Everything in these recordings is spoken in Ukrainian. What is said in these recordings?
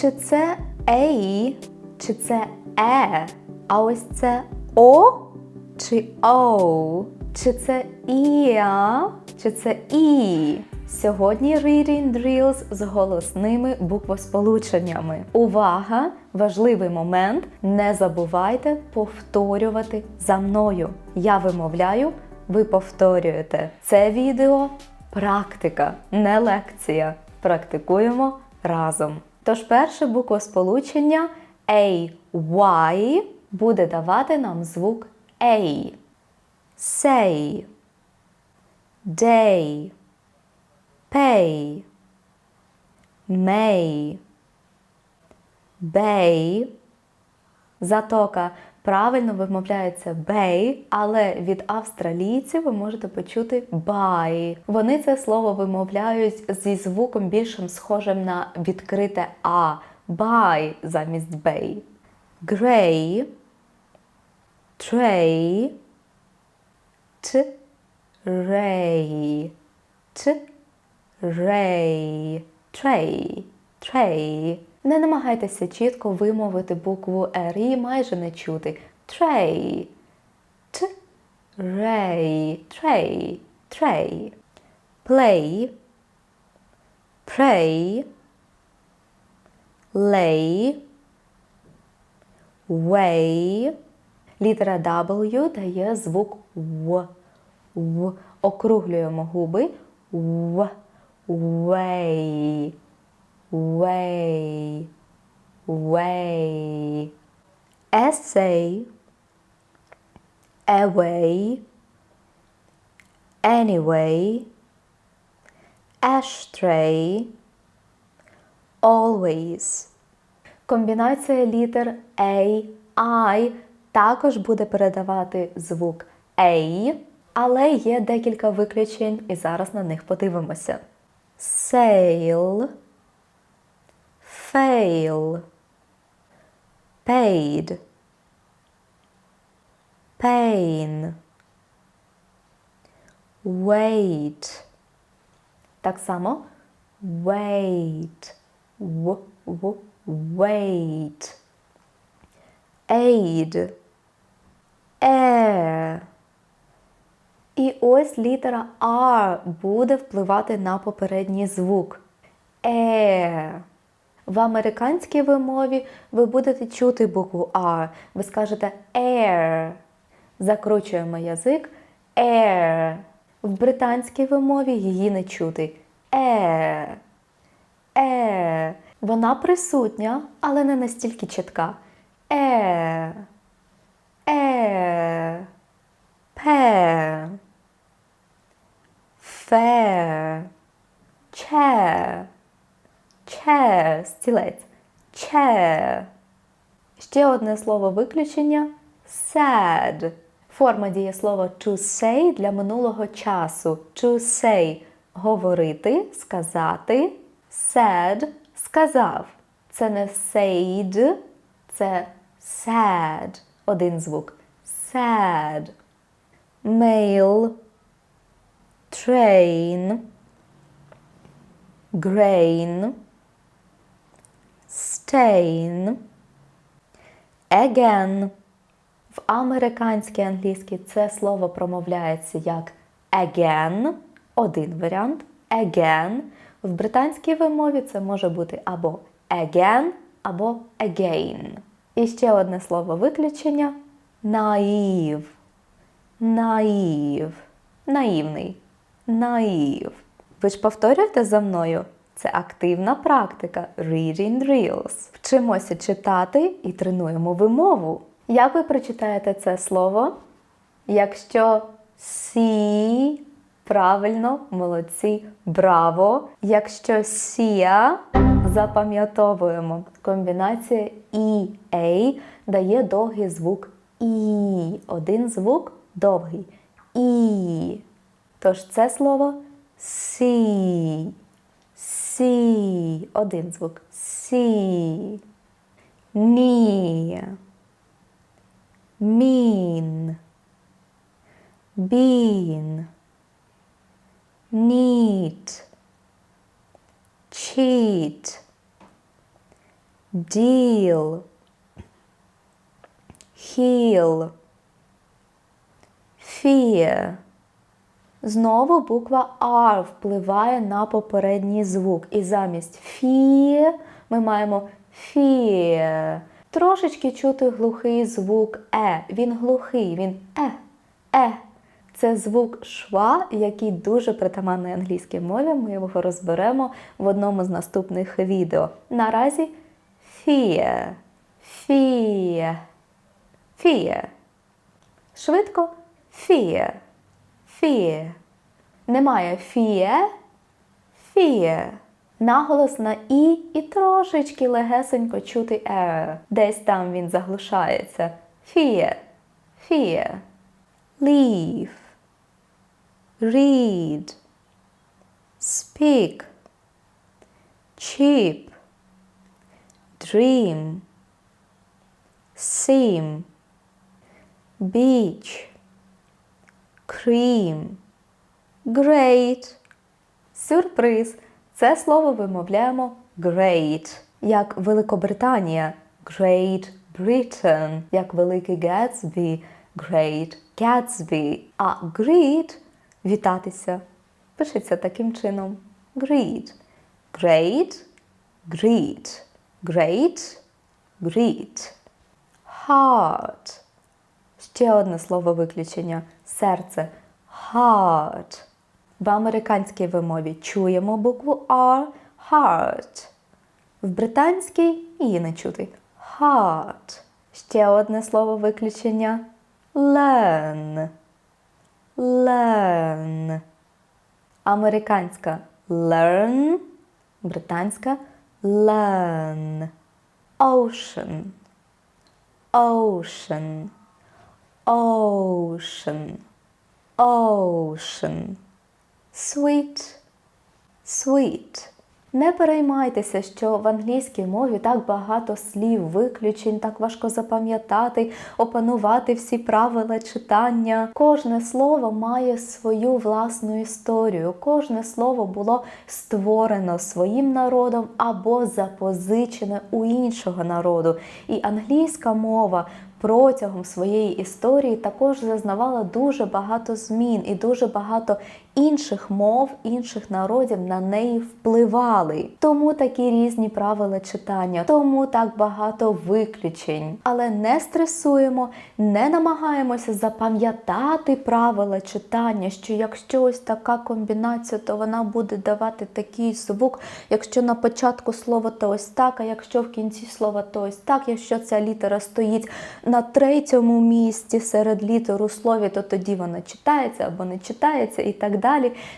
Чи це ей, чи це е? А ось це о чи оу? Чи це іа, чи це і? Сьогодні Reading Drills з голосними буквосполученнями. Увага! Важливий момент! Не забувайте повторювати за мною. Я вимовляю, ви повторюєте. Це відео практика, не лекція. Практикуємо разом. Тож перше буквосполучення AY буде давати нам звук A. Say, day, pay, may, bay. Затока правильно вимовляється bay, але від австралійців ви можете почути buy. Вони це слово вимовляють зі звуком більшим схожим на відкрите А. Buy замість bay. Grey, tray, т, рей, т, рей, трей, трей. Не намагайтеся чітко вимовити букву R і майже не чути. Трей, т, рей, трей, трей. Play, pray, lay, way. Літера W дає звук В. В. Округлюємо губи. В. Way. Way. Way. Essay. Away. Anyway. Ashtray. Always. Комбінація літер A, I також буде передавати звук A, але є декілька виключень, і зараз на них подивимося. Sail, fail, paid, pain, wait. Так само wait, w, w, wait. Aid, air. І ось літера R буде впливати на попередній звук. Air. В американській вимові ви будете чути букву R. Ви скажете air. Закручуємо язик. Air. В британській вимові її не чути. Air. Air. Вона присутня, але не настільки чітка. Air. Air. Pair. Fair. Chair. Chair. Стілець. Chair. Ще одне слово виключення sad. Форма дієслова to say для минулого часу. To say говорити, сказати. Said сказав. Це не said, це sad. Один звук. Sad. Mail. Train. Grain. Stain. Again. В американській англійській це слово промовляється як again, один варіант, again. В британській вимові це може бути або again, або again. І ще одне слово виключення naive. Naive. Наївний. Naive. Ви ж повторюєте за мною? Це активна практика Reading Drills. Вчимося читати і тренуємо вимову. Як ви прочитаєте це слово? Якщо сі, правильно, молодці, браво. Якщо сія, запам'ятовуємо. Комбінація і «ей» дає довгий звук і. Один звук довгий. І. Тож це слово сі. Сі. Один звук. Сі. Ні. Mean. Bean. Neat. Cheat. deal, heal, fear. Знову буква R впливає на попередній звук. І замість фі ми маємо fear. Трошечки чути глухий звук е. Він глухий, він е, е. Це звук шва, який дуже притаманний англійській мові. Ми його розберемо в одному з наступних відео. Наразі fear, fear, fear. Швидко fear, fear. Немає fear, fear. Наголос на і і трошечки легесенько чути е. Десь там він заглушається. Fear, fear. Leave, read, speak, cheap, dream, seem, beach, cream, great. Сюрприз. Це слово вимовляємо great, як Великобританія, Great Britain, як Великий Gatsby, Great Gatsby. А greet вітатися пишеться таким чином. Greet. Great, greet. Great, greet. Heart. Ще одне слово виключення. Серце. Heart. В американській вимові чуємо букву R heart. В британській її не чути. Heart. Ще одне слово виключення. Learn. Learn. Американська learn. Британська learn. Ocean. Ocean. Ocean. Ocean. Sweet, sweet. Не переймайтеся, що в англійській мові так багато слів, виключень, так важко запам'ятати, опанувати всі правила читання. Кожне слово має свою власну історію. Кожне слово було створено своїм народом або запозичене у іншого народу. І англійська мова протягом своєї історії також зазнавала дуже багато змін і дуже багато інших мов, інших народів на неї впливали. Тому такі різні правила читання, тому так багато виключень. Але не стресуємо, не намагаємося запам'ятати правила читання, що якщо ось така комбінація, то вона буде давати такий звук. Якщо на початку слова, то ось так, а якщо в кінці слова, то ось так. Якщо ця літера стоїть на третьому місці серед літер у слові, то тоді вона читається або не читається і так далі.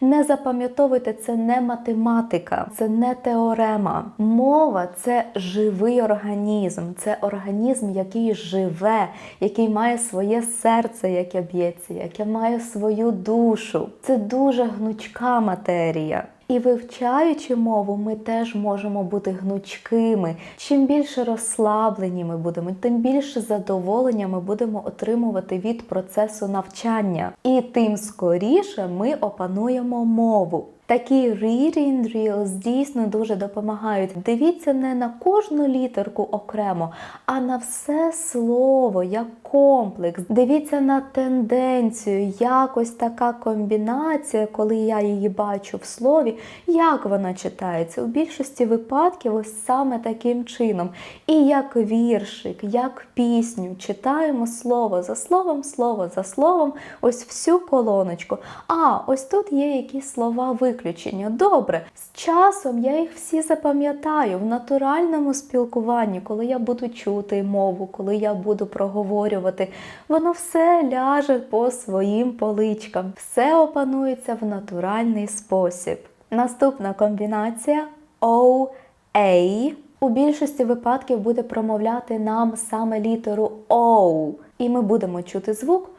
Не запам'ятовуйте, це не математика, це не теорема. Мова це живий організм, це організм, який живе, який має своє серце, яке б'ється, яке має свою душу. Це дуже гнучка матерія. І вивчаючи мову, ми теж можемо бути гнучкими. Чим більше розслаблені ми будемо, тим більше задоволення ми будемо отримувати від процесу навчання. І тим скоріше ми опануємо мову. Такі reading drills дійсно дуже допомагають. Дивіться не на кожну літерку окремо, а на все слово як комплекс. Дивіться на тенденцію, як ось така комбінація, коли я її бачу в слові, як вона читається. У більшості випадків ось саме таким чином. І як віршик, як пісню читаємо слово за словом, слово за словом, ось всю колоночку. А ось тут є якісь слова виключення. Добре, з часом я їх всі запам'ятаю в натуральному спілкуванні, коли я буду чути мову, коли я буду проговорювати, воно все ляже по своїм поличкам, все опанується в натуральний спосіб. Наступна комбінація O-A. У більшості випадків буде промовляти нам саме літеру O. І ми будемо чути звук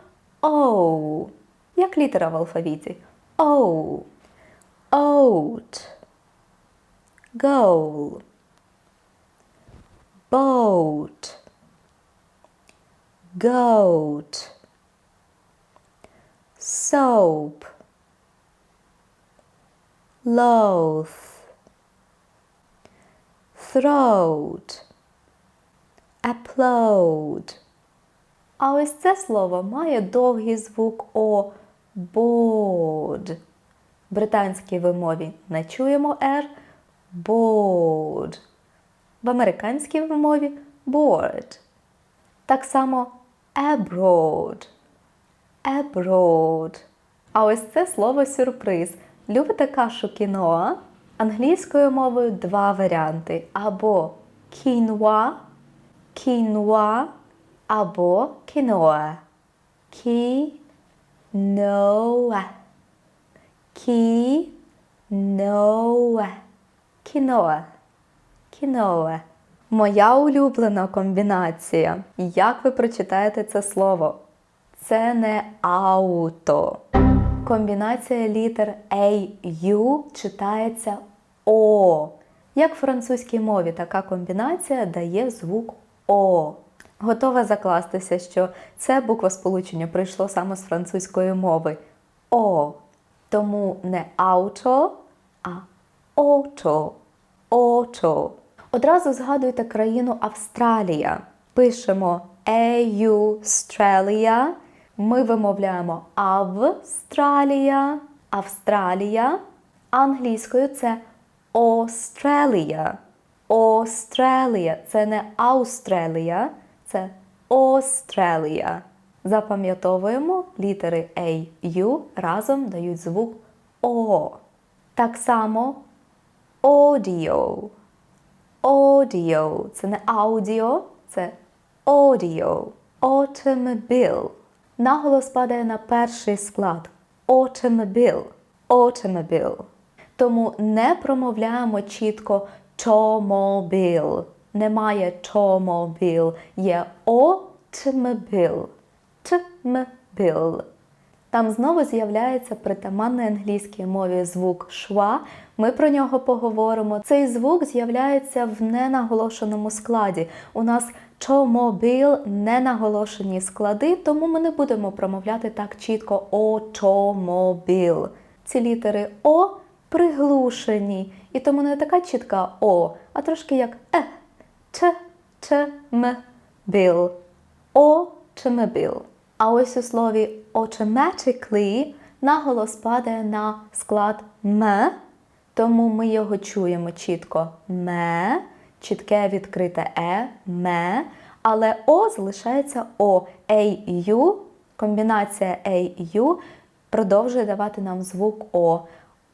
O. Як літера в алфавіті. O. Oat. Goal. Boat. Goat. Soap. Loath. Throat. Upload. А ось це слово має довгий звук О. Board. Британській вимові не чуємо R. Board. В американській вимові board. Так само abroad. Abroad. А ось це слово сюрприз. Любите кашу кіноа? Англійською мовою два варіанти: або quinoa, quinoa, або quinoa. Quinoa. Quinoa. Quinoa. Quinoa. Моя улюблена комбінація. Як ви прочитаєте це слово? Це не ауто. Комбінація літер A, U читається О. Як в французькій мові така комбінація дає звук О. Готова закластися, що це буквосполучення прийшло саме з французької мови. О. Тому не ауто, а ото. Ото. Одразу згадуйте країну Австралія. Пишемо Australia. Ми вимовляємо Австралія, Австралія. Англійською це Australia. Australia. Це не Аустралія, це Australia. Запам'ятовуємо літери A, U разом дають звук О. Так само audio. Audio. Це не аудіо, це audio. Automobile. Наголос падає на перший склад. Automobile. Automobile. Тому не промовляємо чітко чомобіл. Немає чомобіл. Є automobile. Тмбіл. Там знову з'являється притаманний англійській мові звук шва. Ми про нього поговоримо. Цей звук з'являється в ненаголошеному складі. У нас чомобіл ненаголошені склади, тому ми не будемо промовляти так чітко очомобіл. Ці літери О приглушені, і тому не така чітка О, а трошки як Е, Т, Т, М, біл. Automobile. А ось у слові automatically наголос падає на склад м, тому ми його чуємо чітко ме, чітке відкрите е, ме, але О залишається О. AU, комбінація AU продовжує давати нам звук О.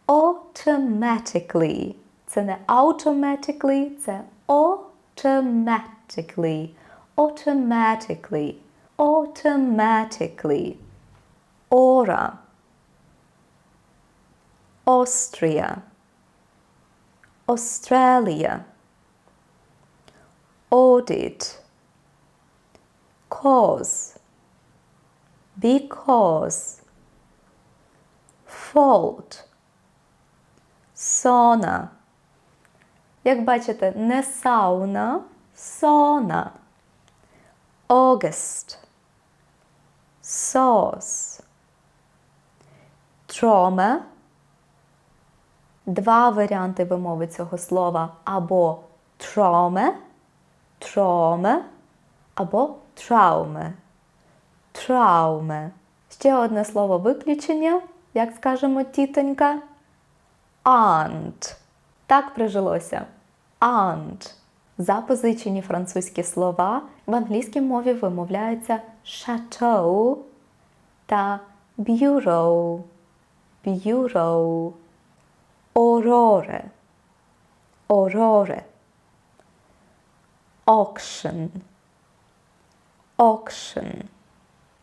Automatically. Це не automatically, це automatically. Automatically. Automatically. Aura. Austria. Australia. Audit. Cause. Because. Fault. Sauna. Як бачите, не сауна, сона. August. Sauce. Trauma. Два варіанти вимови цього слова або trauma, trauma, або трауме. Трауме. Ще одне слово виключення, як скажемо тітонька. Aunt. Так прижилося. Aunt. Запозичені французькі слова в англійській мові вимовляються chateau та bureau. Bureau. Aurore. Aurore. Auction. Auction.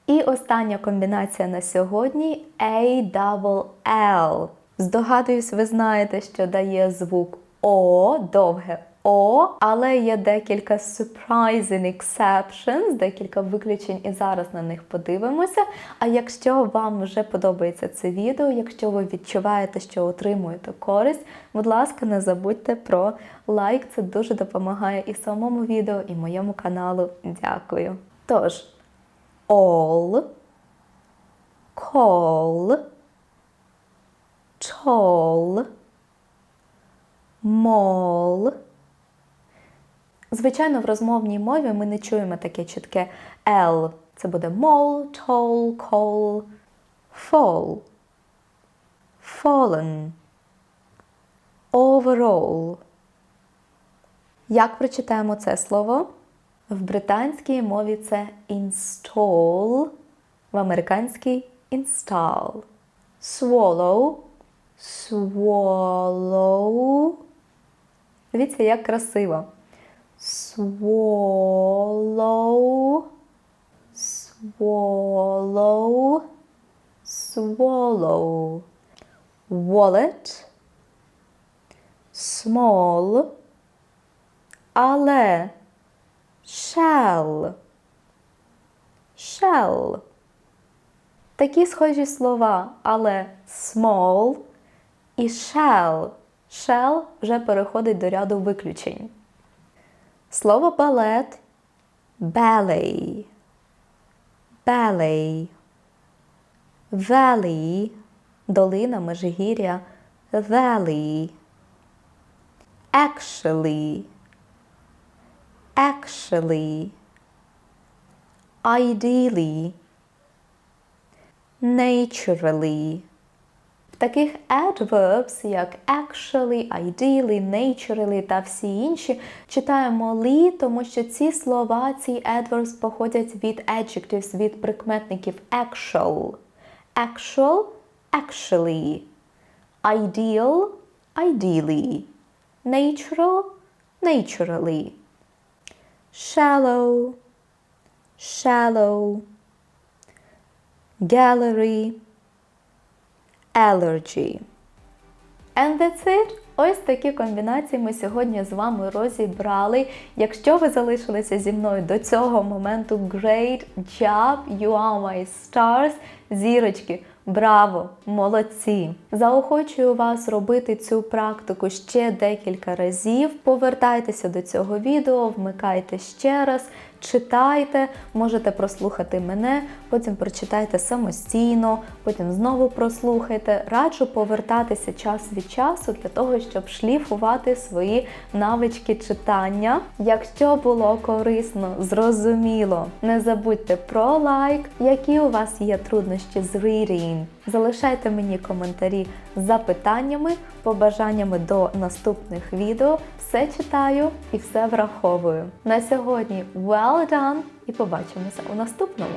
І остання комбінація на сьогодні A-double-L. Здогадуюсь, ви знаєте, що дає звук О, довге О, але є декілька surprising exceptions, декілька виключень, і зараз на них подивимося. А якщо вам вже подобається це відео, якщо ви відчуваєте, що отримуєте користь, будь ласка, не забудьте про лайк, це дуже допомагає і самому відео, і моєму каналу. Дякую. Тож, all, call, tall, mall, Звичайно, в розмовній мові ми не чуємо таке чітке L. Це буде мол, тол, кол, fall, fallen, overall. Як прочитаємо це слово? В британській мові це install, в американській install. Swallow, swallow. Дивіться, як красиво. Swallow, swallow, swallow. Wallet, small, але shall, shall. Такі схожі слова, але small і shall. Shall вже переходить до ряду виключень. Слово балет ballet, ballet, valley, долина, межигір'я, valley, actually, actually, ideally, naturally. Таких adverbs, як actually, ideally, naturally та всі інші, читаємо ли, тому що ці слова, ці adverbs походять від adjectives, від прикметників actual. Actual, actually. Ideal, ideally. Natural, naturally. Shallow, shallow. Gallery, allergy. And that's it. Ось такі комбінації ми сьогодні з вами розібрали. Якщо ви залишилися зі мною до цього моменту, great job, you are my stars, зірочки. Браво! Молодці! Заохочую вас робити цю практику ще декілька разів. Повертайтеся до цього відео, вмикайте ще раз, читайте, можете прослухати мене, потім прочитайте самостійно, потім знову прослухайте. Раджу повертатися час від часу для того, щоб шліфувати свої навички читання. Якщо було корисно, зрозуміло, не забудьте про лайк, які у вас є труднощі з reading. Залишайте мені коментарі з запитаннями, побажаннями до наступних відео. Все читаю і все враховую. На сьогодні well done і побачимося у наступному.